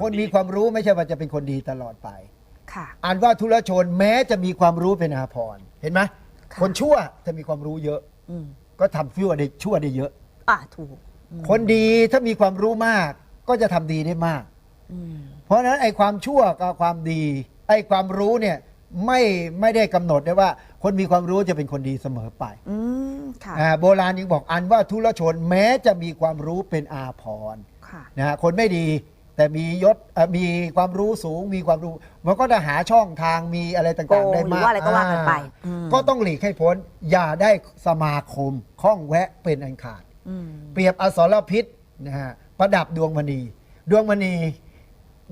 คนมีความรู้ไม่ใช่ว่าจะเป็นคนดีตลอดไป ค่ะ อ่านว่าทุรชนแม้จะมีความรู้เป็นอาภรณ์เห็นไหมค่ะ คนชั่วจะมีความรู้เยอะ อืมก็ทำชั่วได้ชั่วได้เยอะ อะถูกอืมคนดีถ้ามีความรู้มากก็จะทำดีได้มาก อืมเพราะฉะนั้นไอ้ความชั่วกับความดีไอ้ความรู้เนี่ยไม่ไม่ได้กำหนดได้ว่า คนมีความรู้จะเป็นคนดีเสมอไปอืมค่ะอ่าโบราณยังบอกอันว่าทุรชนแม้จะมีความรู้เป็นอาภรณ์ค่ะ นะฮะคนไม่ดี แต่มียศเอ่อมีความรู้สูงมีความรู้ มันก็จะหาช่องทางมีอะไรโกต่างงๆได้หรืมาอกว่าอะไรก็ว่ากันไปอ่าอืม ก็ต้องหลีกให้พ้น อย่าได้สมาคมข้องแวะเป็นอันขาด อืม เปรียบอสรพิษนะฮะประดับดวงมณี ดวงมณี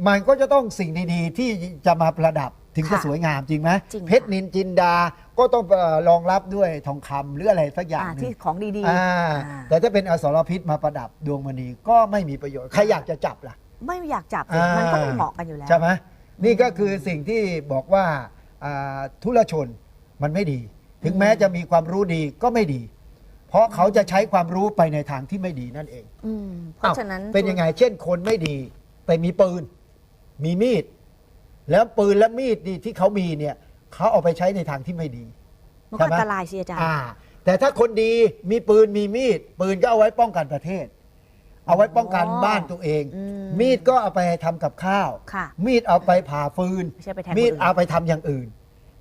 มันก็จะต้องสิ่งดีๆ ที่จะมาประดับถึงจะค่ะสวยงามจริงไหมจริงค่ะ เพชรนินจินดาก็ต้องเอ่อรองรับด้วยทองคำหรืออะไรสักอย่างอ่าหนึที่งของดี อ่าอ่า แต่ถ้าเป็นอสรพิษมาประดับดวงมณีก็ไม่มีประโยชน์ ใครอยากจะจับล่ะ ไม่อยากจับสิมันก็ไม่เหมาะกันอยู่แล้ว ใช่ไหมนี่ก็คือสิ่งที่บอกว่าอ่าทุรชนมันไม่ดี ถึงแม้จะมีความรู้ดีก็ไม่ดี เพราะเขาจะใช้ความรู้ไปในทางที่ไม่ดีนั่นเองอืมเพราะฉะนั้นอ้าวเป็นยังไง เช่นคนไม่ดีแต่มีปืน มีมีด แล้วปืนและมีดนี่ที่เขามีเนี่ยเขาเอาไปใช้ในทางที่ไม่ดี มันใช่ก็ไหมอันตรายสิอาจารย์ อ่าแต่ถ้าคนดีมีปืนมีมีด ปืนก็เอาไว้ป้องกันประเทศ เอาไว้ป้องกันอ๋อบ้านตัวเอง อืมมีดก็เอาไปทำกับข้าว ค่ะ มีดเอาไปผ่าฟืน ไม่ใช่ไปแทงคนมีดอื่นเอาไปทำอย่างอื่น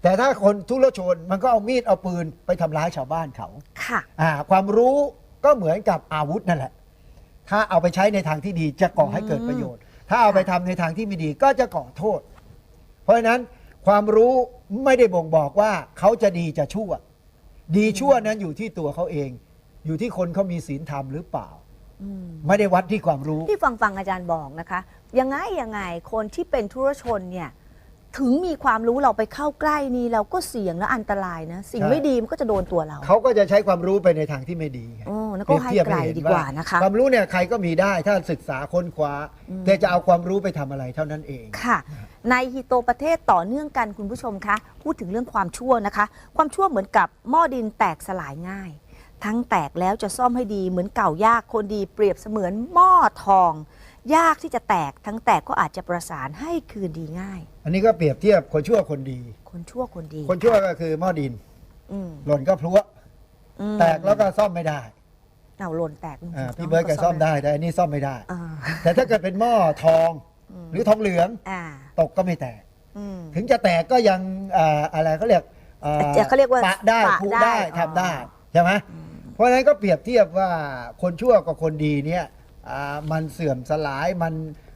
แต่ถ้าคนทุรชนมันก็เอามีดเอาปืนไปทำร้ายชาวบ้านเขาค่ะ อ่าความรู้ก็เหมือนกับอาวุธนั่นแหละ ถ้าเอาไปใช้ในทางที่ดีจะก่อให้เกิดประโยชน์ ถ้าเอาไปทำในทางที่ไม่ดีก็จะก่อโทษ เพราะฉะนั้นความรู้ไม่ได้บ่งบอกว่าเขาจะดีจะชั่ว ดีชั่วนั้นอยู่ที่ตัวเขาเอง อยู่ที่คนเขามีศีลธรรมหรือเปล่า อืม ไม่ได้วัดที่ความรู้ ที่ฟังฟังอาจารย์บอกนะคะ ยังไงยังไงคนที่เป็นธุรชนเนี่ย ถึงมีความรู้เราไปเข้าใกล้นี่เราก็เสี่ยงและอันตรายนะ สิ่งใช่ ไม่ดีมันก็จะโดนตัวเราเขาก็จะใช้ความรู้ไปในทางที่ไม่ดีไง โอ้แล้วก็ให้เปรียบไกลเทียบดีให้กเห็ว่านะคะ ความรู้เนี่ยใครก็มีได้ถ้าศึกษาค้นคว้า อืม แต่จะเอาความรู้ไปทำอะไรเท่านั้นเอง ค่ะ ในฮิโตประเทศต่อเนื่องกันคุณผู้ชมคะ พูดถึงเรื่องความชั่วนะคะ ความชั่วเหมือนกับหม้อดินแตกสลายง่าย ทั้งแตกแล้วจะซ่อมให้ดีเหมือนเก่ายากคนดีเปรียบเสมือนหม้อทอง ยากที่จะแตกทั้งแตกก็อาจจะประสานให้คืนดีง่าย อันนี้ก็เปรียบเทียบคนชั่วคนดี คนชั่วคนดีคนชั่วก็คือหม้อดิน อืมหล่นก็พลุวอืมแตกแล้วก็ซ่อมไม่ได้เอาหล่นแตกอ่าพี่เบิร์ดแกซ่อมได้แต่อันนี้ซ่อมไม่ได้ อ่าแต่ถ้าเกิดเป็นหม้อทองอืมหรือทองเหลืองอ่าตกก็ไม่แตก อืม ถึงจะแตกก็ยังอ่าอะไรเขาเรียกอ่เดี๋ยวเขาเรียกว่าปะได้ปะพูได้ได้อ๋อ ทำได้ใช่ไหม เพราะฉะนั้นก็เปรียบเทียบว่าคนชั่วกับคนดีเนี่ยอ่ามันเสื่อมสลายมัน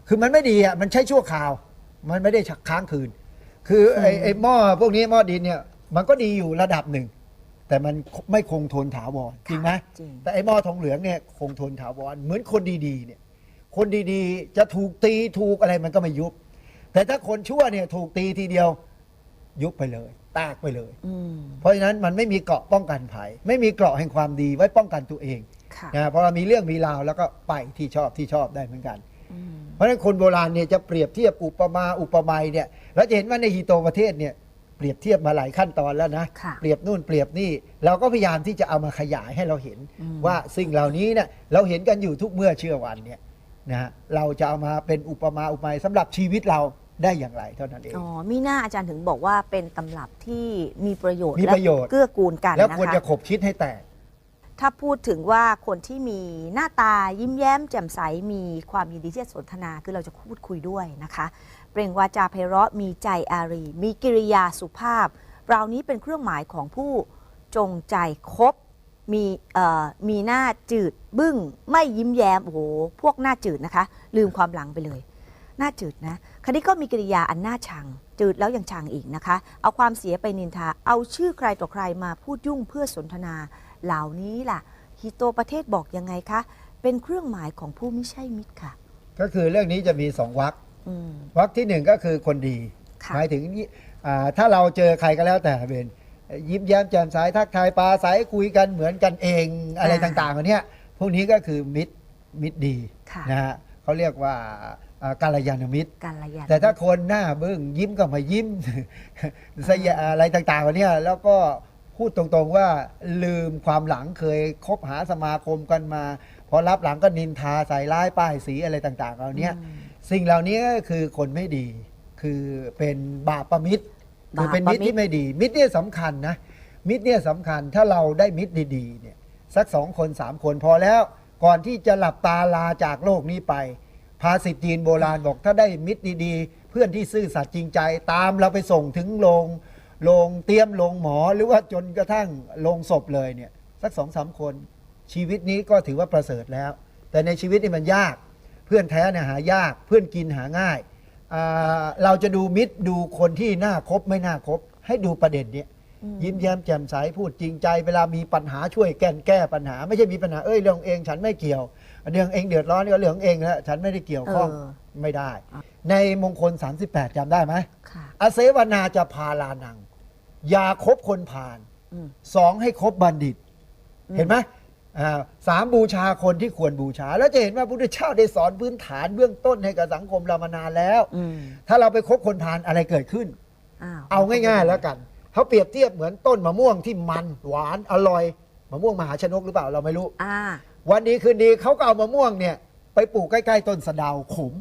คือมันไม่ดีอะมันใช้ชั่วคราว มันไม่ได้ค้างคืน คือไอ้ไอ้หม้อพวกนี้หม้อดินเนี่ยมันก็ดีอยู่ระดับหนึ่ง แต่มันไม่คงทนถาวรจริงไหมจริง แต่ไอ้หม้อทองเหลืองเนี่ยคงทนถาวรเหมือนคนดีๆเนี่ยคนดีๆ จะถูกตีถูกอะไรมันก็ไม่ยุบ แต่ถ้าคนชั่วเนี่ยถูกตีทีเดียว ยุบไปเลยแตกไปเลยอืมเพราะฉะนั้นมันไม่มีเกราะป้องกันภัย ไม่มีเกราะแห่งความดีไว้ป้องกันตัวเองค่ะนะพอเรามีเรื่องมีราวแล้วก็ไปที่ชอบที่ชอบได้เหมือนกันอืมเพราะฉะนั้นคนโบราณเนี่ยจะเปรียบเทียบอุปมาอุปไมยเนี่ยแล้วจะเห็นว่าในฮีโตประเทศเนี่ยเปรียบเทียบมาหลายขั้นตอนแล้วนะค่ะเปรียบนู่นเปรียบนี่เราก็พยายามที่จะเอามาขยายให้เราเห็นอืมว่าสิ่งเหล่านี้เนี่ยเราเห็นกันอยู่ทุกเมื่อเชื่อวันเนี่ยนะฮะเราจะเอามาเป็นอุปมาอุปไมยสำหรับชีวิตเรา ได้อย่างไรเท่านั้นเอง อ๋อมีหน้าอาจารย์ถึงบอกว่าเป็นตำรับที่มีประโยชน์มีประโยชน์ และเกื้อกูลกันแล้วนะควรคะจะขบคิดให้แตก ถ้าพูดถึงว่าคนที่มีหน้าตายิ้มแย้มแจ่มใสมีความยินดีที่จะสนทนาคือเราจะพูดคุยด้วยนะคะ เปล่งวาจาไพเราะมีใจอารี มีกิริยาสุภาพเรานี้เป็นเครื่องหมายของผู้จงใจคบมีเอ่อมีหน้าจืดบึ้ง ไม่ยิ้มแย้มโอ้โหพวกหน้าจืดนะคะ ลืมความหลังไปเลย หน้าจืดนะคันนี้ก็มีกิริยาอันน่าชัง จืดแล้วยังชังอีกนะคะ เอาความเสียไปนินทา เอาชื่อใครต่อใครมาพูดยุ่งเพื่อสนทนา เหล่านี้ล่ะฮิโตประเทศบอกยังไงคะ เป็นเครื่องหมายของผู้ไม่ใช่มิตรค่ะ ก็คือเรื่องนี้จะมีสองวรรคอืมวรรคที่หนึ่งก็คือคนดีค่ะหมายถึงอ่าถ้าเราเจอใครก็แล้วแต่เป็นยิ้มแย้มแจ่มใสทักทายปลาใสคุยกันเหมือนกันเองอะไรต่างๆเหล่านี้พวกนี้ก็คือมิตรมิตรดีค่ะนะฮะเขาเรียกว่าอ่า การยานมิตรการระยะแต่ถ้าคนหน้าบึ้งยิ้มก็มายิ้มสยะอะไรต่างๆเหล่านี้แล้วก็พูดตรงๆว่าลืมความหลังเคยคบหาสมาคมกันมา พอรับหลังก็นินทาใส่ร้ายป้ายสีอะไรต่างๆเหล่านี้อืมสิ่งเหล่านี้ก็คือคนไม่ดี คือเป็นบาปประมิตรคือเป็นมิตรบาปประมิตรที่ไม่ดี มิตรเนี่ยสำคัญนะ มิตรเนี่ยสำคัญถ้าเราได้มิตรดีๆเนี่ยสักสองคนสามคนพอแล้วก่อนที่จะหลับตาลาจากโลกนี้ไป ภาษิตจีนโบราณบอกถ้าได้มิตรดีๆ เพื่อนที่ซื่อสัตย์จริงใจ ตามเราไปส่งถึงโรงโรงเตรียมโรงหมอหรือว่าจนกระทั่งโรงศพเลยเนี่ยสักสองสามคน ชีวิตนี้ก็ถือว่าประเสริฐแล้ว แต่ในชีวิตนี่มันยาก เพื่อนแท้เนี่ยหายาก เพื่อนกินหาง่ายอ่าเราจะดูมิตรดูคนที่น่าคบไม่น่าคบ ให้ดูประเด็นเนี้ยอืมยิ้มแย้มแจ่มใสพูดจริงใจ เวลามีปัญหาช่วยแก้แก้ปัญหา ไม่ใช่มีปัญหาเอ้ยเรื่องเองฉันไม่เกี่ยว เรื่องเองเดือดร้อนก็เรื่องของเองแล้วฉันไม่ได้เกี่ยวข้องเออ ไม่ได้ ในมงคล 38จำได้ไหมค่ะอาเสวนาจะพาลานัง อย่าคบคนผ่านอืม สองให้คบบัณฑิต อืม เห็นไหมอ่าสามบูชาคนที่ควรบูชา แล้วจะเห็นว่าพระพุทธเจ้าได้สอนพื้นฐานเบื้องต้นให้กับสังคมเรามานานแล้ว อืมถ้าเราไปคบคนผ่านอะไรเกิดขึ้น อ้าวเอาง่ายๆแล้วกัน เขาเปรียบเทียบเหมือนต้นมะม่วงที่มันหวานอร่อยมะม่วงมหาชนกหรือเปล่าเราไม่รู้ อ่า วันดีคืนดีเขาก็เอามะม่วงเนี่ย ไปปลูกใกล้ๆต้นสะเดาขม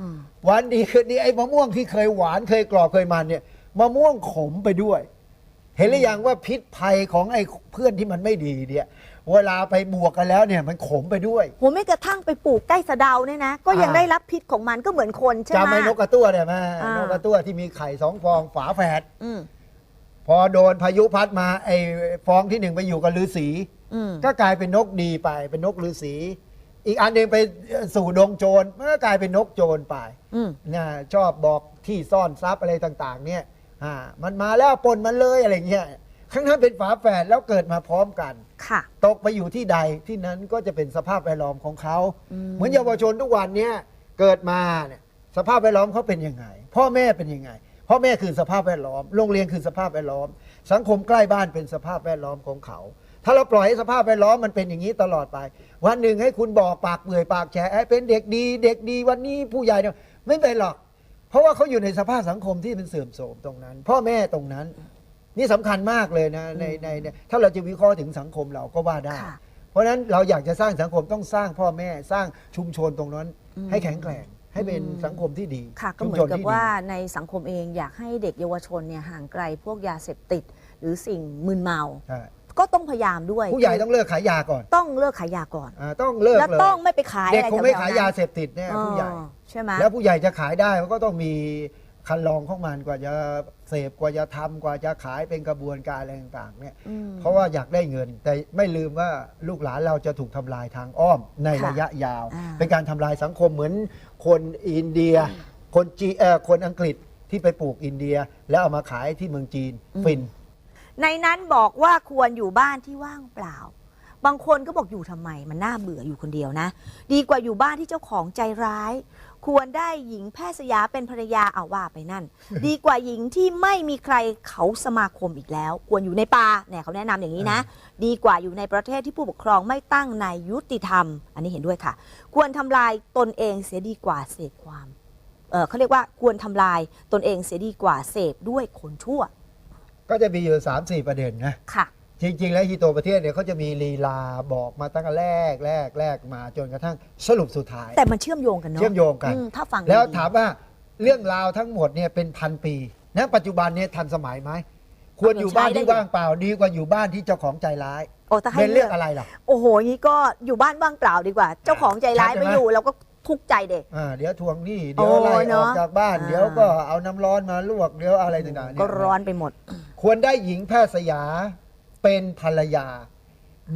อืมวันดีคืนดีไอ้มะม่วงที่เคยหวานเคยกรอบเคยมันเนี่ยมะม่วงขมไปด้วย เห็นหรือยังว่าพิษภัยของไอ้เพื่อนที่มันไม่ดีเนี่ย เวลาไปบวกกันแล้วเนี่ยมันขมไปด้วยโหไม่กระทั่งไปปลูกใกล้สะเดาเนี่ยนะ ก็ยังอ่าได้รับพิษของมันก็เหมือนคนใช่ไหม จำไอ้นกกระตั้วเนี่ยแม่อ่าน นกกระตั้วที่มีไข่สองฟองฝาแฝดอืมพอโดนพายุพัดมาไอ้ฟองที่หนึ่งไปอยู่กับฤาษี อืมก็กลายเป็นนกดีไป เป็นนกฤาษีอีกอันหนึ่งไปสู่ดงโจรมันก็กลายเป็นนกโจรไปอืมนะชอบบอกที่ซ่อนทรัพย์อะไรต่าง ๆ เนี่ยอ่ามันมาแล้วปนมันเลยอะไรเงี้ยข้างนั้นเป็นฝาแฝดแล้วเกิดมาพร้อมกัน ค่ะ ตกไปอยู่ที่ใดที่นั้นก็จะเป็นสภาพแวดล้อมของเขา อืม เหมือนเยาวชนทุกวันเนี้ยเกิดมาเนี่ยสภาพแวดล้อมเขาเป็นยังไง พ่อแม่เป็นยังไง พ่อแม่คือสภาพแวดล้อม โรงเรียนคือสภาพแวดล้อม สังคมใกล้บ้านเป็นสภาพแวดล้อมของเขา ถ้าเราปล่อยให้สภาพแวดล้อมมันเป็นอย่างนี้ตลอดไป วันหนึ่งให้คุณบอกปากเปื่อยปากแฉะให้เป็นเด็กดี เด็กดีวันนี้ผู้ใหญ่เนี่ยไม่เป็นหรอก เพราะว่าเขาอยู่ในสภาพสังคมที่มันเสื่อมโทรมตรงนั้น พ่อแม่ตรงนั้น นี่สำคัญมากเลยนะในในในถ้าเราจะวิเคราะห์ถึงสังคมเราก็ว่าได้ค่ะเพราะฉะนั้นเราอยากจะสร้างสังคมต้องสร้างพ่อแม่สร้างชุมชนตรงนั้นอืมให้แข็งแกร่งให้เป็นอืมสังคมที่ดีค่ะก็ชุเหมืชอนกับที่ว่าดีในสังคมเองอยากให้เด็กเยาวชนเนี่ยห่างไกลพวกยาเสพติด หรือสิ่งมึนเมาใช่ ก็ต้องพยายามด้วย ผู้ใหญ่ต้องเลิกขายยาก่อนต้องเลิกขายยาก่อนอ่าต้องเลิกแล้วเลยต้องไม่ไปขายเด็กอะไรคงไม่แถวๆขายนั้นยาเสพติดแน่ผู้ใหญ่เออใช่ไหม แล้วผู้ใหญ่จะขายได้มันก็ต้องมีคันลองของมันกว่าจะเสพกว่าจะทำกว่าจะขายเป็นกระบวนการอะไรต่างๆเนี่ยอืมเพราะว่าอยากได้เงิน แต่ไม่ลืมว่าลูกหลานเราจะถูกทำลายทางอ้อมในค่ะระยะยาว อ่า เป็นการทำลายสังคมเหมือนคนอินเดีย คนจีเอ่อคนอังกฤษที่ไปปลูกอินเดีย แล้วเอามาขายที่เมืองจีนฟิน ในนั้นบอกว่าควรอยู่บ้านที่ว่างเปล่า บางคนก็บอกอยู่ทำไม มันน่าเบื่ออยู่คนเดียวนะ ดีกว่าอยู่บ้านที่เจ้าของใจร้าย ควรได้หญิงแพทย์สยาเป็นภรรยาเอาว่าไปนั่น ดีกว่าหญิงที่ไม่มีใครเขาสมาคมอีกแล้ว ควรอยู่ในป่าเนี่ยเขาแนะนำอย่างนี้นะ ดีกว่าอยู่ในประเทศที่ผู้ปกครองไม่ตั้งในายยุติธรรม อันนี้เห็นด้วยค่ะ ควรทำลายตนเองเสียดีกว่าเสพความเออเขาเรียกว่าควรทำลายตนเองเสียดีกว่าเสพด้วยคนชั่ว ก็จะมีอยู่3ามสี่ประเด็นนะค่ะ จริง ๆ แล้วฮีโตประเทศเนี่ยเขาจะมีลีลาบอกมาตั้งแต่แรกแรกแรกมาจนกระทั่งสรุปสุดท้าย แต่มันเชื่อมโยงกันเนาะเชื่อมโยงกัน อืมถ้าฟังแล้วดีๆถามว่าเรื่องราวทั้งหมดเนี่ยเป็นพันปีณปัจจุบันเนี่ยทันสมัยไหมควรอยู่บ้านที่ว่างเปล่าดีกว่าอยู่บ้านที่เจ้าของใจร้ายโอ้ถ้าให้เป็นเลืเรื่ออกงอะไรล่ะ โอ้โหงี้ก็อยู่บ้านว่างเปล่าดีกว่า เจ้าของใจร้ายชัดใช่ไม่ไหมอยู่เราก็ทุกข์ใจเด็ก อ่าเดี๋ยวทวงหนี้เดี๋ยวโอ้ไล่อเนออะกจากบ้าน อ่า เดี๋ยวก็เอาน้ำร้อนมาลวกเดี๋ยวอะไรต่างๆเนี่ยก็ร้อนไปหมด ควรได้หญิงแพทย์สยาเป็นภรรยา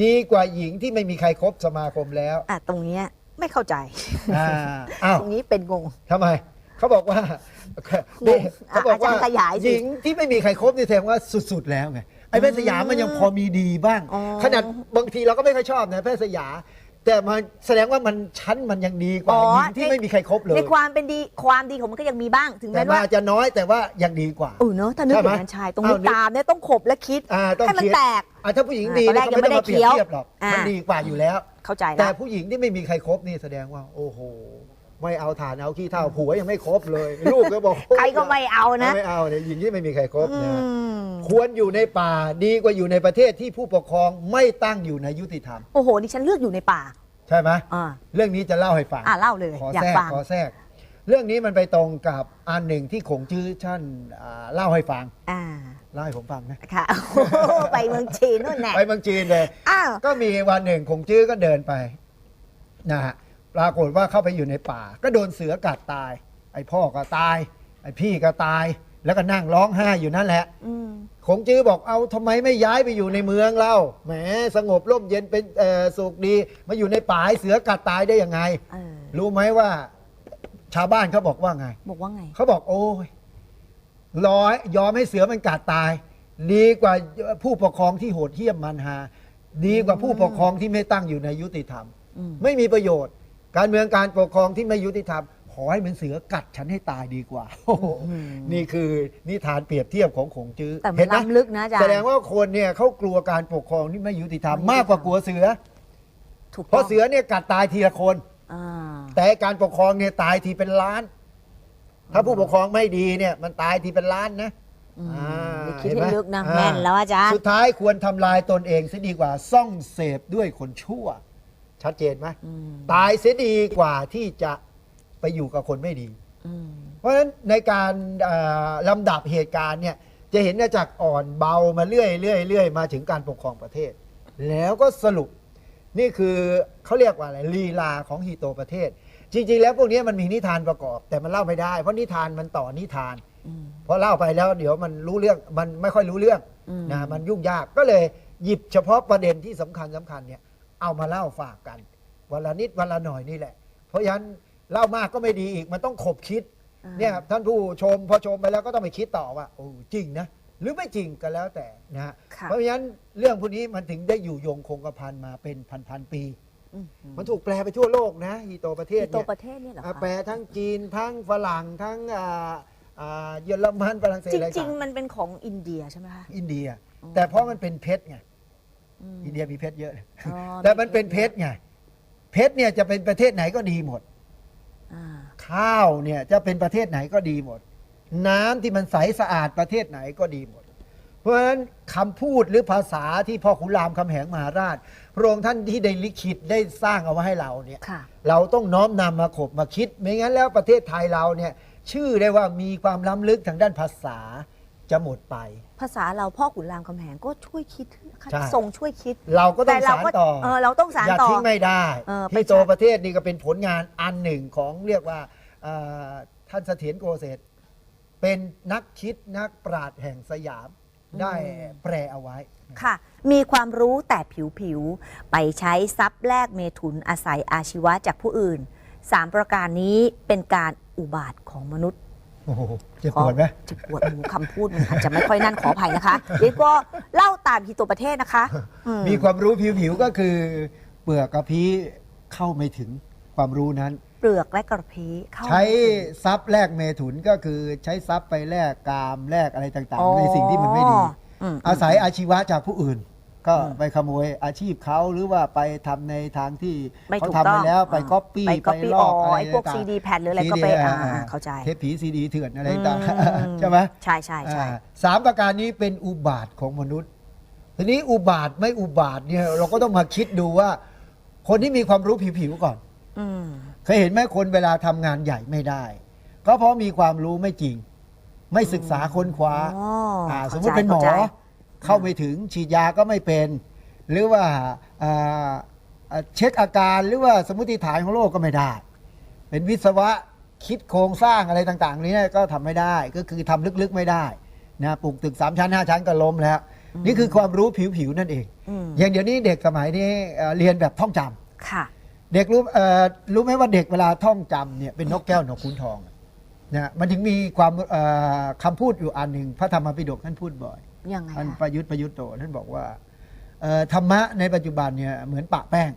ดีกว่าหญิงที่ไม่มีใครครบสมาคมแล้วอะตรงเนี้ยไม่เข้าใจ อ่าอ้าวตรงนี้เป็นงง ทำไม เขาบอกว่างงเขาบอกว่าอาจารย์ขยายสิ หญิงที่ไม่มีใครครบนี่แสดงว่าสุด ๆ แล้วไงไอ้แพทย์สยามมันยังพอมีดีบ้างอ๋อขนาดบางทีเราก็ไม่ค่อยชอบนะแพทย์สยาม แต่มันแสดงว่ามันชั้นมันยังดีกว่าอ๋อ หญิงที่ไม่มีใครครบเลย ในความเป็นดีความดีของมันก็ยังมีบ้างถึงแต่แม้มันว่าอาจจะน้อยแต่ว่ายังดีกว่า เออเนอะถ้านึกใช่อไหมย่างนั้นชายตรงนี้เอานึก ตามเนี่ยต้องขบและคิด อ่าต้องให้มันคิดแตกอ่าถ้าผู้หญิงดีอ่านะตอนแรกเขาไม่ต้องมาเปรียบยังไม่ได้เทียบหรอกอ่ามั มันดีกว่าอยู่แล้ว เข้าใจแต่แล้วผู้หญิงที่ไม่มีใครครบนี่แสดงว่า โอ้โห ไม่เอาฐานเอาขี้เท่าผัวยังไม่ครบเลย ลูกก็บอกใครก็ไม่เอานะ ไม่เอาเนี่ยหญิงที่ไม่มีใครครบอืนะมควรอยู่ในป่าดีกว่าอยู่ในประเทศที่ผู้ปกครองไม่ตั้งอยู่ในยุติธรรม โอ้โหดิฉันเลือกอยู่ในป่า ใช่ไหมอ่าเรื่องนี้จะเล่าให้ฟังอ่าเล่าเลยขออยาแทกรกฟังขอแทรก เรื่องนี้มันไปตรงกับอันหนึ่งที่ขงจื้อท่านอ่าเล่าให้ฟังอ่าเล่าให้ผมฟังนะค่ะโอ้โหไปเมืองจีนนู่นแน่ไปเมืองจีนเลยอ้าวก็มีวันหนึ่งคงจื้อก็เดินไปนะฮะ ปรากฏว่าเข้าไปอยู่ในป่า ก็โดนเสือกัดตาย ไอ้พ่อก็ตาย ไอ้พี่ก็ตาย แล้วก็นั่งร้องไห้อยู่นั่นแหละอืม คงจื้อบอกเอาทำไมไม่ย้ายไปอยู่ในเมืองเล่าแหมสงบร่มเย็นเป็นเอ่อสุขดีมาอยู่ในป่าให้เสือกัดตายได้ยังไง เออ รู้ไหมว่า ชาวบ้านเขาบอกว่าไง บอกว่าไง เขาบอกโอ้ยร้อยยอมให้เสือมันกัดตาย ดีกว่าผู้ปกครองที่โหดเหี้ยมมันหา ดีกว่าผู้ปกครองที่ไม่ตั้งอยู่ในยุติธรรม อืม ไม่มีประโยชน์ การเมืองการปกครองที่ไม่ยุติธรรมขอให้มันเสือกัดฉันให้ตายดีกว่าโอ้โหนี่คือนิทานเปรียบเทียบของขงจื้อแต่มันเห็นไหมล้ำลึกนะอาจารย์ แสดงว่าคนเนี่ยเขากลัวการปกครองที่ไม่ยุติธรรมไม่ยุติธรรมมากกว่ากลัวเสือ ถูกเพต้อราะงเสือเนี่ยกัดตายทีละคน อ่าแต่การปกครองเนี่ยตายทีเป็นล้าน ถ้าผู้ปกครองไม่ดีเนี่ยมันตายทีเป็นล้านนะ อืมอ่านี่คิดเห็นไหมให้ลึกนะอ่า แม่นแล้วอาจารย์ สุดท้ายควรทำลายตนเองเสียดีกว่าซ่องเสพด้วยคนชั่ว ชัดเจนไหมอืมตายเสียดีกว่าที่จะไปอยู่กับคนไม่ดีอืมเพราะฉะนั้นในการเอ่อลำดับเหตุการณ์เนี่ยจะเห็นได้จากอ่อนเบามาเรื่อยเรื่อยเรื่อยมาถึงการปกครองประเทศ แล้วก็สรุปนี่คือเขาเรียกว่าอะไรลีลาของฮีโตประเทศ จริง ๆ แล้วพวกนี้มันมีนิทานประกอบ แต่มันเล่าไม่ได้ เพราะนิทานมันต่อนิทานอืมพอเล่าไปแล้วเดี๋ยวมันรู้เรื่องมันไม่ค่อยรู้เรื่องอืมนะมันยุ่งยากก็เลยหยิบเฉพาะประเด็นที่สำคัญสำคัญเนี่ย เอามาเล่าฝากกันวันละนิดวันละหน่อยนี่แหละ เพราะฉะนั้นเล่ามากก็ไม่ดีอีกมันต้องขบคิดอ่าเนี่ยท่านผู้ชมพอชมไปแล้วก็ต้องไปคิดต่อว่าโอ้จริงนะหรือไม่จริงก็แล้วแต่นะฮะค่ะเพราะฉะนั้นเรื่องพวกนี้มันถึงได้อยู่ยงคงกระพันมาเป็นพันๆปีอืมมันถูกแปลไปทั่วโลกนะฮีโตประเทศที่โตเนี่ยประเทศเนี่ยเหรออ่าคะแปลทั้งจีนทั้งฝรั่งทั้งอ่าอ่าเยอรมันฝรั่งเศสจอะไรริงต่างๆมันเป็นของอินเดียใช่ไหมคะอินเดียอ๋อแต่เพราะมันเป็นเพชรไง อืมอินเดียมีเพชรเยอะนะอ๋อแต่มันเป็นเพชรไงเพชรเนี่ยจะเป็นประเทศไหนก็ดีหมด อ่าข้าวเนี่ยจะเป็นประเทศไหนก็ดีหมด น้ำที่มันใสสะอาดประเทศไหนก็ดีหมด เพราะฉะนั้นคำพูดหรือภาษาที่พ่อขุนรามคำแหงมหาราชพระองค์ท่านที่ได้ลิขิตได้สร้างเอาไว้ให้เราเนี่ย ค่ะ เราต้องน้อมนำมาขบมาคิด ไม่งั้นแล้วประเทศไทยเราเนี่ย ชื่อได้ว่ามีความล้ำลึกทางด้านภาษาจะหมดไป ภาษาเราพ่อขุนรามคำแหงก็ช่วยคิด ใช่ ทรงช่วยคิด เราก็ต้แต่องเราสารก็ต่อเออเราต้องสารอย่าต่อทิ้งไม่ได้เออไปที่โตใช้ประเทศนี่ก็เป็นผลงานอันหนึ่งของเรียกว่าเอ่อท่านเสถียรโกเศษเป็นนักคิดนักปราชญ์แห่งสยามได้แปลเอาไว้ ค่ะ มีความรู้แต่ผิวๆ ไปใช้ทรัพย์แลกเมถุนอาศัยอาชีวะจากผู้อื่นสามประการนี้เป็นการอุบาทของมนุษย์ โอ้โหเจ็บปวดไหมจะปวดหูคำพูดมันอาจจะไม่ค่อยนั่นขออภัยนะคะเดี๋ยวก็เล่าตามฮีโตประเทศนะคะอืมมีความรู้ผิวๆก็คือเปลือกกระพี้เข้าไม่ถึงความรู้นั้น เปลือกและกระพี้เข้าใช้ไม่ถึงทรัพย์แลกเมถุนก็คือใช้ทรัพย์ไปแลกกามแลกอะไรต่างอ๋อๆในสิ่งที่มันไม่ดีอืมอาศัยอาชีวะจากผู้อื่น ก็อืมไปขโมยอาชีพเขาหรือว่าไปทำในทางที่ไม่เขาถูกทำต้ไปองแล้วไปอ่าก๊อปปี้ไป copy ลอกอ๋ออะไรไอ้พวกต่างๆ CD แผ่นหรืออะไรก็ไป CD อ่าอ่เข้าใจเทปผีซีดีเถื่อนอะไรอืมต่างๆใช่ไหมใช่ใช่ใช่อ่าสามประการนี้เป็นอุบาทของมนุษย์ ทีนี้อุบาทไม่อุบาทเนี่ยเราก็ต้องมาคิดดูว่า คนที่มีความรู้ผิวๆก่อนอืมเคยเห็นไหมคนเวลาทำงานใหญ่ไม่ได้ ก็เพราะมีความรู้ไม่จริง ไม่ศึกษาค้นคว้าอ๋ออ่าสมมเข้าติใจเป็นหมอ เข้าใจเข้าไม่ถึงฉีดยาก็ไม่เป็น หรือว่าอ่าอ่าเช็คอาการหรือว่าสมมติฐานของโรคก็ไม่ได้ เป็นวิศวะคิดโครงสร้างอะไรต่างๆ นี้ก็ทำไม่ได้ก็คือทำลึกๆไม่ได้นะปลูกตึกสามชั้นห้าชั้นก็ล้มแล้ว นี่คือความรู้ผิวๆนั่นเองอืมอย่างเดี๋ยวนี้เด็กสมัยนี้เอ่อเรียนแบบท่องจำค่ะเด็กรู้เอ่อรู้ไหมว่าเด็กเวลาท่องจำเนี่ยเป็นนกแก้วนกขุนทองนะมันถึงมีความเอ่อคำพูดอยู่อันหนึ่งพระธรรมปิฎกท่านพูดบ่อย ยังไงท่านคะประยุทธ์ประยุทธ์โตท่านบอกว่าเอ่อธรรมะในปัจจุบันเนี่ยเหมือนปะแป้ง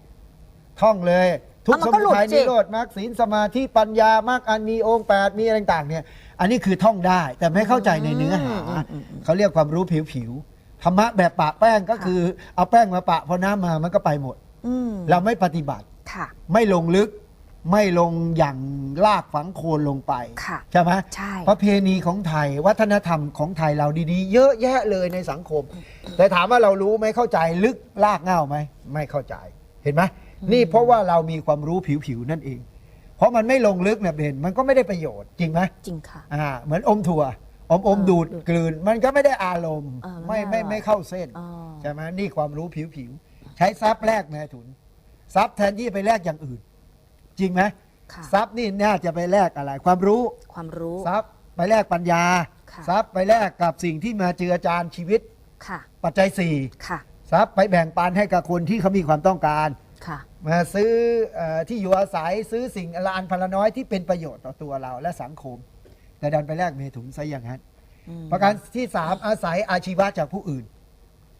ท่องเลยทุกเอาสมันก็มุหลุดทัยสินิโรธมรรคศีลสมาธิปัญญามรรคอันมีองค์แปดมีอะไรต่างๆเนี่ย อันนี้คือท่องได้แต่ไม่เข้าใจในเนื้อหาอืมอืมอืมเขาเรียกความรู้ผิวๆธรรมะแบบปะแป้งก็คือเอาแป้งมาปะพอน้ำมามันก็ไปหมดอืมเราไม่ปฏิบัติค่ะไม่ลงลึก ไม่ลงอย่างลากฝังโคลนลงไป ค่ะใช่ไหมใช่ ประเพณีของไทยวัฒนธรรมของไทยเราดีๆ เยอะแยะเลยในสังคม แต่ถามว่าเรารู้ไหมเข้าใจลึกลากเง่าไหมไม่เข้าใจเห็นไหมนี่เพราะว่าเรามีความรู้ผิวๆนั่นเอง เพราะมันไม่ลงลึกเนี่ยเบนมันก็ไม่ได้ประโยชน์จริงไหม จริงค่ะ อ่าเหมือนอมถั่วอมอมเออดูดดูดกลืน มันก็ไม่ได้อารมณ์ เออมันไม่ไม่ไม่อร่อยไม่เข้าเส้นอ๋อ ใช่ไหมนี่ความรู้ผิวผิวๆใช้ทรัพย์แลกแม่ถุนทรัพย์แทนที่ไปแลกอย่างอื่น จริงไหมค่ะ ทรัพย์นี่น่าจะไปแลกอะไร ความรู้ความรู้ ทรัพย์ไปแลกปัญญาค่ะ ทรัพย์ไปแลกกับสิ่งที่มาเจือจานชีวิต ค่ะ ปัจจัยสี่ค่ะ ทรัพย์ไปแบ่งปันให้กับคนที่เขามีความต้องการ ค่ะ มาซื้อเออที่อยู่อาศัยซื้อสิ่งละอันพนละน้อยที่เป็นประโยชน์ต่อตัวเราและสังคม แต่ดันไปแลกเมถุนซะอย่างนั้น อืม ประการที่สามอาศัยอาชีวะจากผู้อื่น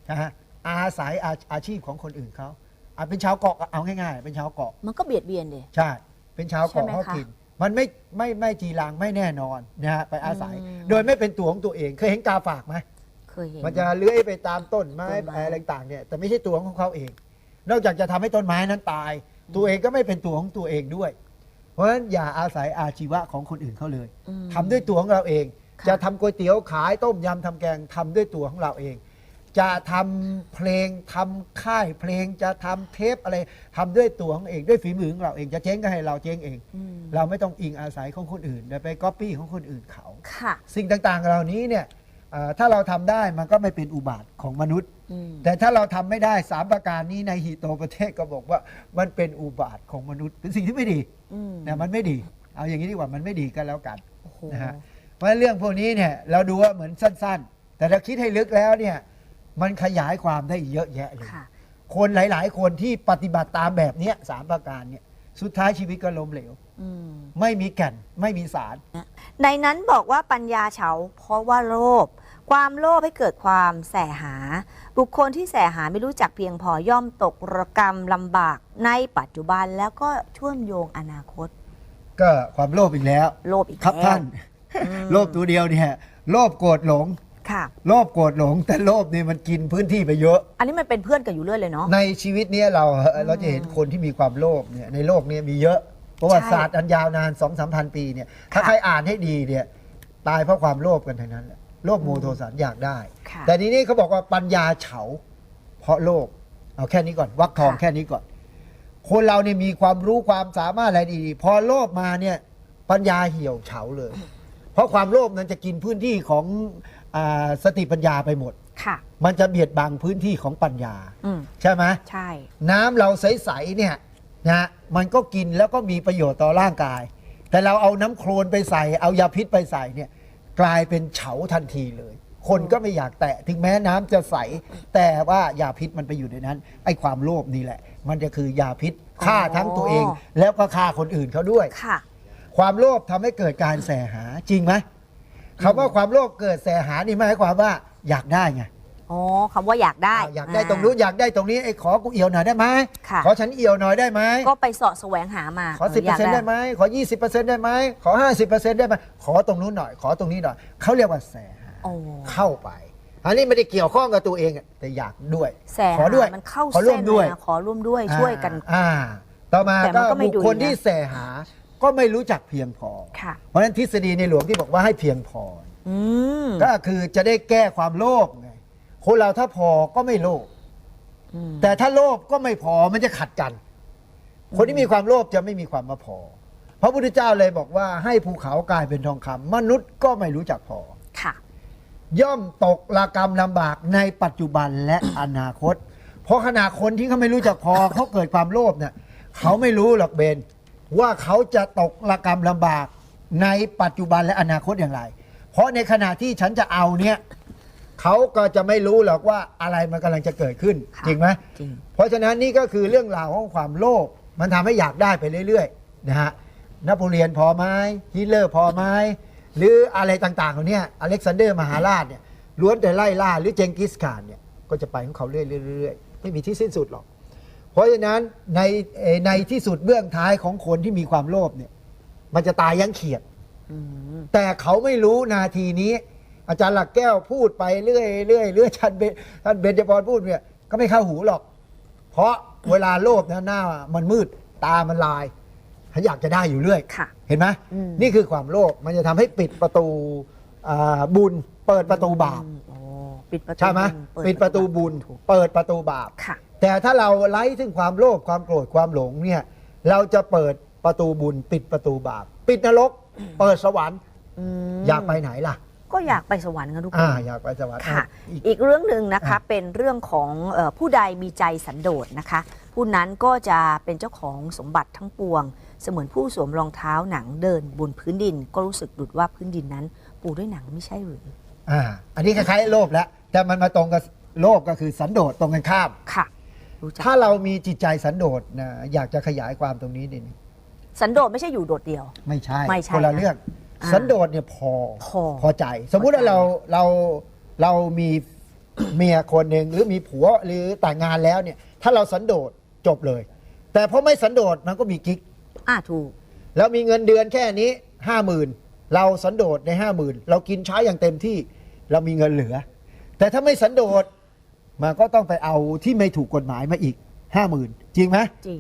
นะฮะอาศัยอาอาชีพของคนอื่นเขา อาจเป็นชาวเกาะเอาง่ายๆ เป็นชาวเกาะมันก็เบียดเบียนเดยใช่เป็นชาวใช่เกาะไหมเขาคะกินมันไม่ไม่ไม่จีรังไม่แน่นอนนะฮะไปอาศัย อืม โดยไม่เป็นตัวของตัวเองเคยเห็นกาฝากไหมเคยเห็น มันจะเลื้อยไปตามต้นไม้ต้นไม้ อะไรต่างๆเนี่ยแต่ไม่ใช่ตัวของเขาเอง นอกจากจะทำให้ต้นไม้นั้นตาย ตัวเองก็ไม่เป็นตัวของตัวเองด้วย เพราะฉะนั้นอย่าอาศัยอาชีวะของคนอื่นเขาเลย อืม ทำด้วยตัวของเราเอง ค่ะ จะทำก๋วยเตี๋ยวขายต้มยำทำแกงทำด้วยตัวของเราเอง จะทำเพลงทำค่ายเพลงจะทำเทปอะไรทำด้วยตัวของเองด้วยฝีมือของเราเองจะเจ๊งก็ให้เราเจ๊งเอง อืมเราไม่ต้องอิงอาศัยของคนอื่นแต่ไปก๊อปปี้ของคนอื่นเขา ค่ะสิ่งต่างๆเหล่านี้เนี่ยเอ่อถ้าเราทำได้มันก็ไม่เป็นอุบาทของมนุษย์ อืมแต่ถ้าเราทำไม่ได้สามประการนี้ในฮีโตประเทศก็บอกว่ามันเป็นอุบาทของมนุษย์เป็นสิ่งที่ไม่ดีอืมนะมันไม่ดี เอาอย่างนี้ดีกว่ามันไม่ดีก็แล้วกัน โอ้โหนะฮะ เพราะฉะนั้นเรื่องพวกนี้เนี่ยเราดูว่าเหมือนสั้น ๆ แต่ถ้าคิดให้ลึกแล้วเนี่ย มันขยายความได้อีกเยอะแยะเลยค่ะ คนหลาย ๆ คนที่ปฏิบัติตามแบบเนี้ยสามประการเนี่ยสุดท้ายชีวิตก็ล้มเหลว อืม ไม่มีแก่นไม่มีสาร ในนั้นบอกว่าปัญญาเฉาเพราะว่าโลภความโลภให้เกิดความแสหา บุคคลที่แสหาไม่รู้จักเพียงพอย่อมตกระกรรมลำบากในปัจจุบันแล้วก็เชื่อมโยงอนาคต ก็ความโลภอีกแล้ว โลภอีกครับแล้วท่าน อืม โลภตัวเดียวเนี่ยโลภโกรธหลง ค่ะ โลภโกรธหลง แต่โลภนี่มันกินพื้นที่ไปเยอะ อันนี้มันเป็นเพื่อนกันอยู่เรื่อยเลยเนาะ ในชีวิตเนี้ยเราเราจะเห็นคนที่มีความโลภเนี่ยในโลกเนี้มีเยอะประวัติศาสตร์อันยาวนานสองสามพันปีเนี่ยถ้าค่ะใครอ่านให้ดีเนี่ยตายเพราะความโลภกันทั้งนั้นแหละโลภโมโทสันอยากได้ ค่ะแต่ทีนี้เขาบอกว่าปัญญาเฉา เพราะโลภเอาแค่นี้ก่อนวักทองค่ะ แค่นี้ก่อน คนเราเนี่ยมีความรู้ความสามารถอะไรดีๆพอโลภมาเนี่ยปัญญาเหี่ยวเฉาเลย เพราะความโลภนั้นจะกินพื้นที่ของอา สติปัญญาไปหมด ค่ะ มันจะเบียดบังพื้นที่ของปัญญา อืมใช่ไหมใช่ น้ำเราใสๆเนี่ยนะมันก็กินแล้วก็มีประโยชน์ต่อร่างกาย แต่เราเอาน้ำโคลนไปใส่ เอายาพิษไปใส่เนี่ยกลายเป็นเฉาทันทีเลย คนก็ไม่อยากแตะถึงแม้น้ำจะใส แต่ว่ายาพิษมันไปอยู่ในนั้น ไอ้ความโลภนี่แหละ มันจะคือยาพิษฆ่าทั้งตัวเอง แล้วก็ฆ่าคนอื่นเขาด้วย ค่ะ ความโลภทำให้เกิดการแสหาจริงไหม คำว่าความโลภเกิดแสหานี่หมายความว่าอยากได้ไงอ๋อคำว่าอยากได้อ่าอยากได้ตรงนู้นอยากได้ตรงนี้ไอ้ขอกูเอี่ยวหน่อยได้ไหมค่ะขอฉันเอี่ยวหน่อยได้ไหมก็ไปเสาะแสวงหามา ขอสิบเปอร์เซ็นต์ยากได้ไหมขอยี่สิบเปอร์เซ็นต์ได้ไหมขอห้าสิบเปอร์เซ็นต์ได้ไหมขอตรงนู้นหน่อยขอตรงนี้หน่อยเขาเรียกว่าแสหาโอ้เข้าไปอันนี้ไม่ได้เกี่ยวข้องกับตัวเองอะแต่อยากด้วยแสขอด้วยหามันเข้าขอร่เส้วมนด้วยเลยนะขอร่วมด้วยช่วยกันอ่า ต่อมาแต่มัก็นก็ไม่บุคคลดูดีนะที่แสหา ก็ไม่รู้จักเพียงพอ ค่ะ เพราะฉะนั้นทฤษฎีในหลวงที่บอกว่าให้เพียงพอ อืมก็คือจะได้แก้ความโลภไงคนเราถ้าพอก็ไม่โลภอืมแต่ถ้าโลภก็ไม่พอมันจะขัดกัน คนที่มีความโลภจะไม่มีความมาพอ พระพุทธเจ้าเลยบอกว่าให้ภูเขากลายเป็นทองคำมนุษย์ก็ไม่รู้จักพอ ค่ะ ย่อมตกระกรรมลำบากในปัจจุบันและอนาคต เพราะขณะคนที่เขาไม่รู้จักพอ เขาเกิดความโลภเนี่ยเขาไม่รู้หรอกเบน ว่าเขาจะตกระกรรมลำบากในปัจจุบันและอนาคตอย่างไร เพราะในขณะที่ฉันจะเอาเนี่ยเขาก็จะไม่รู้หรอกว่าอะไรมันกำลังจะเกิดขึ้น ค่ะจริงไหมจริง เพราะฉะนั้นนี่ก็คือเรื่องราวของความโลภมันทำให้อยากได้ไปเรื่อยๆนะฮะนโปเลียนพอไหมฮิตเลอร์พอไหมหรืออะไรต่างๆเหล่าเนี้อเล็กซานเดอร์มหาราชเนี่ยล้วนแต่ไล่ล่าหรือเจงกิสข่านเนี่ยก็จะไปของเขาเรื่อยๆไม่มีที่สิ้นสุดหรอก เพราะฉะนั้นในเอ่อในที่สุดเบื้องท้ายของคนที่มีความโลภเนี่ย มันจะตายยังเขียดอืมแต่เขาไม่รู้นาทีนี้ อาจารย์หลักแก้วพูดไปเรื่อยเรื่อยเรื่อยท่านเบนท่านเบญจพรพูดเนี่ยก็ไม่เข้าหูหรอก เพราะเวลาโลภนะหน้ามันมืดตามันลายอยากจะได้อยู่เรื่อยค่ะเห็นไหมอืมนี่คือความโลภมันจะทำให้ปิดประตูอ่าบุญ เปิดประตูบาปอืมโอ้ปิดประตูใช่ไหมบุญปิดประตูบุญถูกเปิดประตูบาปค่ะ แต่ถ้าเราไล่ถึงความโลภความโกรธความหลงเนี่ยเราจะเปิดประตูบุญปิดประตูบาป ปิดนรก เปิดสวรรค์ มอยากไปไหนล่ะ ก็อยากไปสวรรค์กันทุกคอ่าน อยากไปสวรรค์ค่ะ อ่อีกอีกเรื่องหนึ่งนะคะอะเป็นเรื่องของเออผู้ใดมีใจสันโดษนะคะ ผู้นั้นก็จะเป็นเจ้าของสมบัติทั้งปวง เสมือนผู้สวมรองเท้าหนังเดินบนพื้นดิน ก็รู้สึกดุดว่าพื้นดินนั้น ปูด้วยหนังไม่ใช่หรือ อ่าอันนี้คล้ายๆโลภแล้วแต่มันมาตรงกับโลภก็คือสันโดษตรงกันข้าม ค่ะ รู้จักถ้าเรามีจิตใจสันโดษนะอยากจะขยายความตรงนี้ดิสันโดษไม่ใช่อยู่โดดเดี่ยว ไม่ใช่ไม่ใช่คนละนะ เรื่องอ่าสันโดษเนี่ยพอพอพอใจ สมมุติว่าพอใจ เราเราเรามีเมียคนหนึ่งหรือมีผัวหรือแต่งงานแล้วเนี่ย ถ้าเราสันโดษจบเลย แต่พอไม่สันโดษมันก็มีกิ๊ก อ่าถูก แล้วมีเงินเดือนแค่นี้ห้าหมื่นเราสันโดษในห้าหมื่นเรากินใช้อย่างเต็มที่เรามีเงินเหลือ แต่ถ้าไม่สันโดษ มันก็ต้องไปเอาที่ไม่ถูกกฎหมายมาอีกห้าหมื่นจริงไหมจริง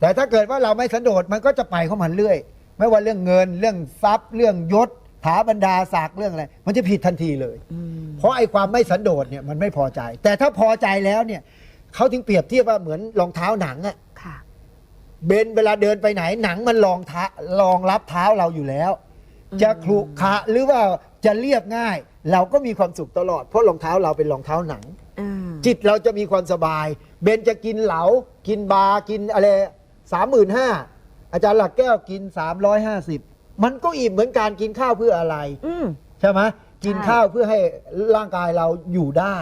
แต่ถ้าเกิดว่าเราไม่สันโดษมันก็จะไปเข้ามันเรื่อย ไม่ว่าเรื่องเงินเรื่องทรัพย์ เรื่องยศถาบรรดาศักดิ์เรื่องอะไร มันจะผิดทันทีเลยอืมเพราะไอ้ความไม่สันโดษเนี่ยมันไม่พอใจ แต่ถ้าพอใจแล้วเนี่ยเขาถึงเปรียบเทียบว่าเหมือนรองเท้าหนังอะค่ะ เบนเวลาเดินไปไหนหนังมันรองเท้ารองรับเท้าเราอยู่แล้วอืมจะคลุขระหรือว่าจะเรียบง่าย เราก็มีความสุขตลอดเพราะรองเท้าเราเป็นรองเท้าหนังอืม จิตเราจะมีความสบาย เบนจะกินเหลา กินบาร์กินอะไรสามหมื่นห้าอาจารย์หลักแก้วกินสามร้อยห้าสิบมันก็อิ่มเหมือนการกินข้าวเพื่ออะไรอืมใช่ไหมกินใช่ข้าวเพื่อให้ร่างกายเราอยู่ได้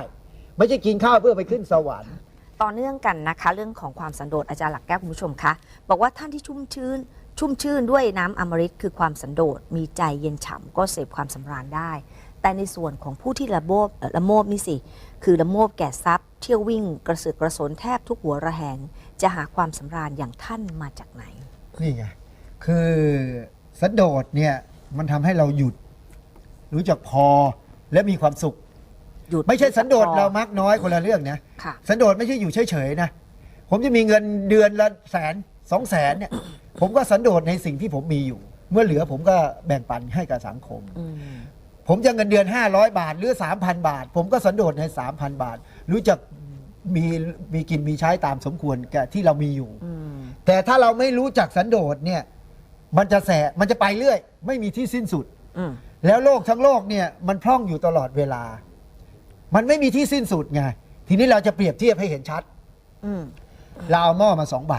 ไม่ใช่กินข้าวเพื่อไปขึ้นสวรรค์ต่อเนื่องกันนะคะ เรื่องของความสันโดษอาจารย์หลักแก้วคุณผู้ชมคะบอกว่าท่านที่ชุ่มชื้น ชุ่มชื่นด้วยน้ำอมฤตคือความสันโดษมีใจเย็นฉ่ำก็เสพความสำราญได้ แต่ในส่วนของผู้ที่ละโมบเอ่อละโมบนี่สิ คือละโมบแก่ทรัพย์ เที่ยววิ่งกระเสือกกระสนแทบทุกหัวระแหง จะหาความสำราญอย่างท่านมาจากไหน นี่ไง คือสันโดษเนี่ยมันทำให้เราหยุด รู้จักพอและมีความสุข หยุดไม่ใช่สันโดษเรามักน้อยคนละเรื่องนะค่ะ สันโดษไม่ใช่อยู่เฉยๆนะ ผมจะมีเงินเดือนละแสนสองแสนเนี่ย ผมก็สันโดษในสิ่งที่ผมมีอยู่ เมื่อเหลือผมก็แบ่งปันให้กับสังคม อืม ผมจะเงินเดือน 500 บาท หรือ 3,000 บาท ผมก็สันโดษใน 3,000 บาท รู้จักมีมีกินมีใช้ตามสมควรกับที่เรามีอยู่ อืม แต่ถ้าเราไม่รู้จักสันโดษเนี่ยมันจะแสมันจะไปเรื่อย ไม่มีที่สิ้นสุด อืม แล้วโลกทั้งโลกเนี่ยมันพร่องอยู่ตลอดเวลา มันไม่มีที่สิ้นสุดไง ทีนี้เราจะเปรียบเทียบให้เห็นชัด อืม เราเอาหม้อมาสองใบ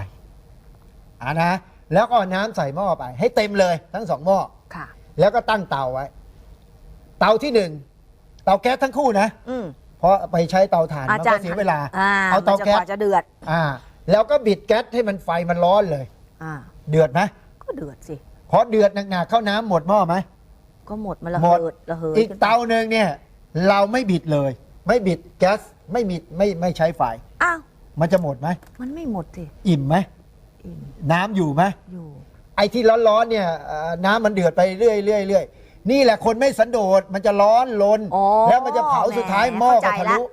อ่านะ แล้วก็เอาน้ำใส่หม้อไป ให้เต็มเลยทั้งสองหม้อ ค่ะ แล้วก็ตั้งเตาไว้ เตาที่หนึ่งเตาแก๊สทั้งคู่นะ อืมเพราะไปใช้เตาถ่านอามันจารก็ย์เสียเวลา อ่าเอาเตามันจะแก๊กสว่าจะเดือดอ่า แล้วก็บิดแก๊สให้มันไฟมันร้อนเลย อ่าเดือดไหมก็เดือดสิ พอเดือดหนักๆเข้าน้ำหมดหม้อไหม ก็หมดมันระหมเหิด ดระเหยอีกขึ้นไปเตาหนึ่งเนี่ย เราไม่บิดเลย ไม่บิดแก๊สไม่มีไม่ไม่ใช้ไฟ อ้าว มันจะหมดไหมมันไม่หมดสิอิ่มไหมอิ่มน้ำอยู่ไหมอยู่ ไอ้ที่ร้อนๆเนี่ยเอ่อน้ำมันเดือดไปเรื่อยๆเรื่อยๆ นี่แหละคนไม่สันโดษมันจะร้อนลน อ๋อแล้วมันจะเผาสุดท้ายแหมหม้อก็เข้าทะใจละลุ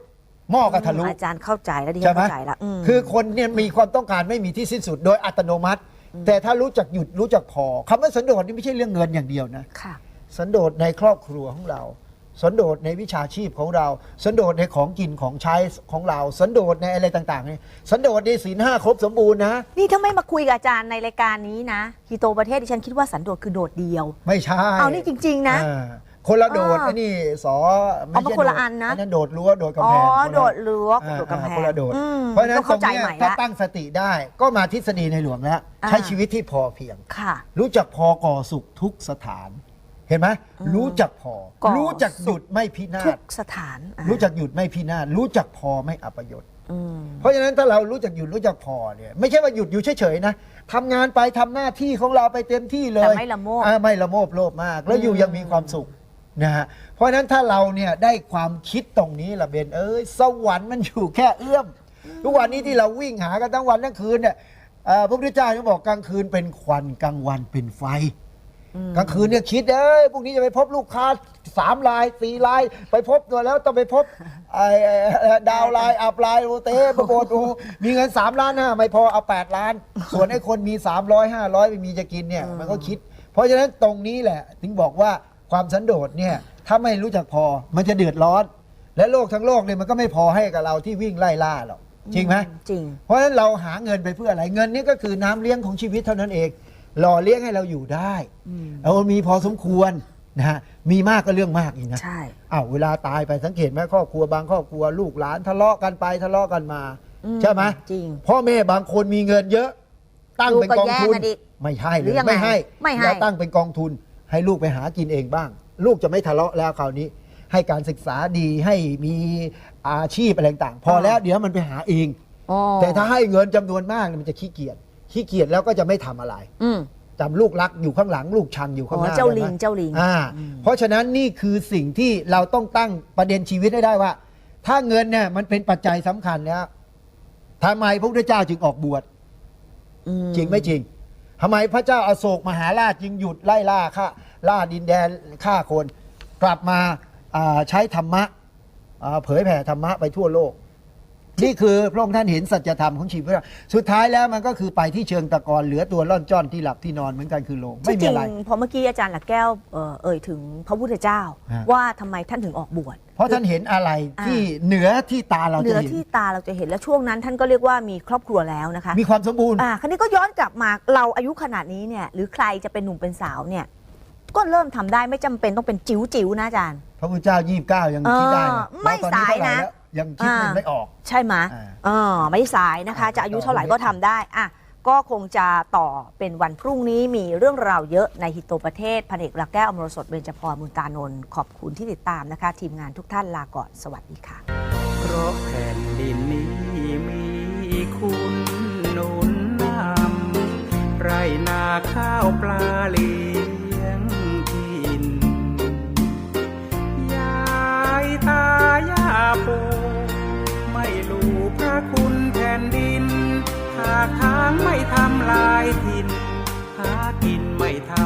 หม้อก็ทะลุ อาจารย์เข้าใจแล้วดิฉัใช่นไหมเข้าใจละม คือคนเนี่ยมีความต้องการไม่มีที่สิ้นสุดโดยอัตโนมัติ แต่ถ้ารู้จักหยุดรู้จักพอคำว่าสันโดษนี่ไม่ใช่เรื่องเงินอย่างเดียวนะ ค่ะ สันโดษในครอบครัวของเรา สันโดษในวิชาชีพของเรา สันโดษในของกินของใช้ของเรา สันโดษในอะไรต่างๆเนี่ยสันโดษในศีลห้าครบสมบูรณ์นะ นี่ถ้าไม่มาคุยกับอาจารย์ในรายการนี้นะฮีโตประเทศดิฉันคิดว่าสันโดษคือโดดเดียว ไม่ใช่ เอานี่จริง ๆ นะอ่าคนละโดดอ่าอันนี้สอไม่เอามาใช่คนละโดดอันนะอันนั้นโดดรั้วโดดกำอ๋อแพงคนละโดดรั้วอ่าโดดกำแพงคนละโดดอืมเพราะฉะนั้นก็ตรเข้างใจเนี้ยใหม่ถ้าละตั้งสติได้ก็มาทฤษฎีในหลวงแล้วอ่าใช้ชีวิตที่พอเพียงค่ะรู้จักพอก่อสุขทุกสถาน เห็นไหมอืมรู้จักพอ ก่อ รู้จักหยุดไม่พินาทุศกสถานอะรู้จักหยุดไม่พินาศรู้จักพอไม่อัปยศ อืม เพราะฉะนั้นถ้าเรารู้จักหยุดรู้จักพอเนี่ยไม่ใช่ว่าหยุดอยู่เฉยๆนะทำงานไปทำหน้าที่ของเราไปเต็มที่เลยแต่ไม่ละโมบ อ่าไม่ละโมบโลภมาก แล้วอยู่อืมยังมีความสุขนะฮะเพราะฉะนั้นถ้าเราเนี่ยได้ความคิดตรงนี้ละเบนเอ้ยสวรรค์มันอยู่แค่เอื้อม ทุกวันนี้ที่เราวิ่งหากันทั้งวันทั้งคืนเนี่ยเอ่อพระพุทธเจ้าจะบอกกลางคืนเป็นควันกลางวันเป็นไฟอืม กลางคืนเนี่ยคิดเอ้ยพรุ่งนี้จะไปพบลูกค้าสามลายสี่ลาย ไปพบตัวแล้วต้องไปพบไอ้ไอ้ดาวลายอับลายโอเต้ประโบดโอ้มีเงินสามล้านห้าไม่พอเอาแปดล้าน ส่วนไอ้คนมีสามร้อยห้าร้อยไม่มีจะกินเนี่ยอืมมันก็คิด เพราะฉะนั้นตรงนี้แหละ ถึงบอกว่าความสันโดษเนี่ยถ้าไม่รู้จักพอมันจะเดือดร้อน และโลกทั้งโลกเนี่ยมันก็ไม่พอให้กับเราที่วิ่งไล่ล่าหรอกจริงไหมจริง เพราะฉะนั้นเราหาเงินไปเพื่ออะไรเงินนี่ก็คือน้ำเลี้ยงของชีวิตเท่านั้นเอง หล่อเลี้ยงให้เราอยู่ได้อืมเอามีพอสมควรนะฮะมีมากก็เรื่องมากอีกนะใช่อ้าวเวลาตายไปสังเกตไหมครอบครัวบางครอบครัวลูกหลานทะเลาะกันไปทะเลาะกันมาอืมใช่ไหมจริงพ่อแม่บางคนมีเงินเยอะ ตั้งเป็นกองทุนลูกก็แย่งกันอีกไม่ใช่หเลรืยอยังไงไม่ให้ไม่ให้อย่าตั้งเป็นกองทุน ให้ลูกไปหากินเองบ้าง ลูกจะไม่ทะเลาะแล้วคราวนี้ ให้การศึกษาดีให้มีอาชีพอะไรต่างๆพอแล้วเดี๋ยวมันไปหาเองอ๋อแต่ถ้าให้เงินจำนวนมากเนี่ยมันจะขี้เกียจ ขี้เกียจแล้วก็จะไม่ทำอะไรอืมจำลูกรักอยู่ข้างหลังลูกชังอยู่ข้างอ๋หอน้าเจ้าได้ลิไหมงเจ้าลิง อ่าอืมเพราะฉะนั้นนี่คือสิ่งที่เราต้องตั้งประเด็นชีวิตให้ได้ว่า ถ้าเงินเนี่ยมันเป็นปัจจัยสำคัญแล้วทำไมพระพุทธเจ้าจึงออกบวช อืจริงไม่จริงทำไมพระเจ้าอาโศกมหาราชจึงหยุดไล่ล่าฆ่าล่าดินแดนฆ่าคน กลับมาอ่าใช้ธรรมะอ่าเผยแผ่ธรรมะไปทั่วโลก นี่คือพระองค์ท่านเห็นสัจธรรมของชีวิตเราสุดท้ายแล้วมันก็คือไปที่เชิงตะกอนเหลือตัวร่อนจ้อนที่หลับที่นอนเหมือนกันคือโลงไม่ที่มีจริงอะไร พอเมื่อกี้อาจารย์หลักแก้วเอ่อเอ่ยถึงพระพุทธเจ้า ฮะ ว่าทำไมท่านถึงออกบวช เพราะท่านเห็นอะไรที่เหนือที่ตาเราเหนืจะอเห็นที่ตาเราจะเห็นและช่วงนั้น ท่านก็เรียกว่ามีครอบครัวแล้วนะคะมีความสมบูรณ์ อ่าคราวนี้ก็ย้อนกลับมาเราอายุขนาดนี้เนี่ยหรือใครจะเป็นหนุ่มเป็นสาวเนี่ยก็เริ่มทำได้ไม่จำเป็นต้องเป็นจิ๋วจิ๋วๆนะอาจารย์ พระพุทธเจ้ายี่สิบเก้ายังคิดได้เลยเออไม่แล้วตอนนี้สายนะเท่ไหร่แล้ว ยังคิดมันอ่าไม่ออก ใช่ไหมอ่า เออไม่สายนะคะอ่าจะอายุเท่าไหร่ก็ทำได้อะก็คงจะต่อเป็นวันพรุ่งนี้มีเรื่องราวเยอะในฮิตโตประเทศพันเอกหลักแก้วอมรสดเบญจพรมุนตานนท์ขอบคุณที่ติดตามนะคะ ทีมงานทุกท่านลาก่อนสวัสดีค่ะ เพราะแผ่นดินนี้มีคุณหนุนนำไรนาข้าวปลาเลี้ยง ตายาปูไม่รู้พระคุณแผ่นดิน หากทางไม่ทำลายถิ่น หากินไม่ทำ